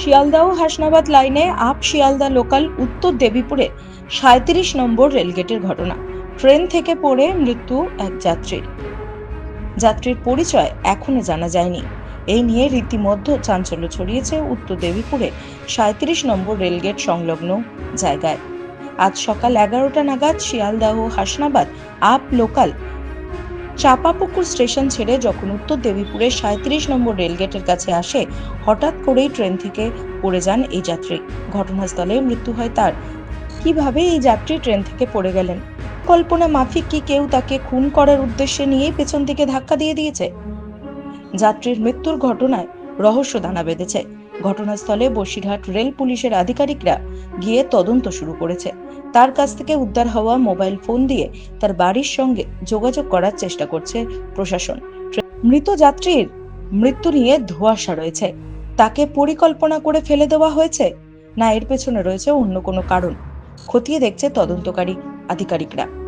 শিয়ালদহ হাসনাবাদ লাইনে up Sealdah local উত্তর দেবীপুরে সাঁত্রিশ নম্বর রেলগেটের ঘটনা। ট্রেন থেকে পড়ে মৃত্যু এক যাত্রীর যাত্রীর পরিচয় এখনও জানা যায়নি। এই নিয়ে রীতিমধ্য চাঞ্চল্য ছড়িয়েছে উত্তর দেবীপুরে সাঁত্রিশ নম্বর রেলগেট সংলগ্ন জায়গায়। আজ সকাল এগারোটা নাগাদ Sealdah Hasnabad up local Chapapukur station ছেড়ে যখন উত্তর দেবীপুরের সাঁত্রিশ নম্বর রেলগেটের কাছে আসে, হঠাৎ করেই ট্রেন থেকে পড়ে যান এই যাত্রী। ঘটনাস্থলে মৃত্যু হয় তার। কীভাবে এই যাত্রী ট্রেন থেকে পড়ে গেলেন? কল্পনা মাফিক কি কেউ তাকে খুন করার উদ্দেশ্যে নিয়েই পেছন থেকে ধাক্কা দিয়ে দিয়েছে? যাত্রীর মৃত্যুর ঘটনায় রহস্য দানা বেঁধেছে। ঘটনাস্থলে বসিরহাট রেল পুলিশের আধিকারিকরা গিয়ে তদন্ত শুরু করেছে। তার কাছ থেকে উদ্ধার হওয়া মোবাইল ফোন দিয়ে তার বাড়ির সঙ্গে যোগাযোগ করার চেষ্টা করছে প্রশাসন। মৃত যাত্রীর মৃত্যু নিয়ে ধোঁয়াশা রয়েছে। তাকে পরিকল্পনা করে ফেলে দেওয়া হয়েছে না এর পেছনে রয়েছে অন্য কোনো কারণ। খতিয়ে দেখছে তদন্তকারী আধিকারিকরা।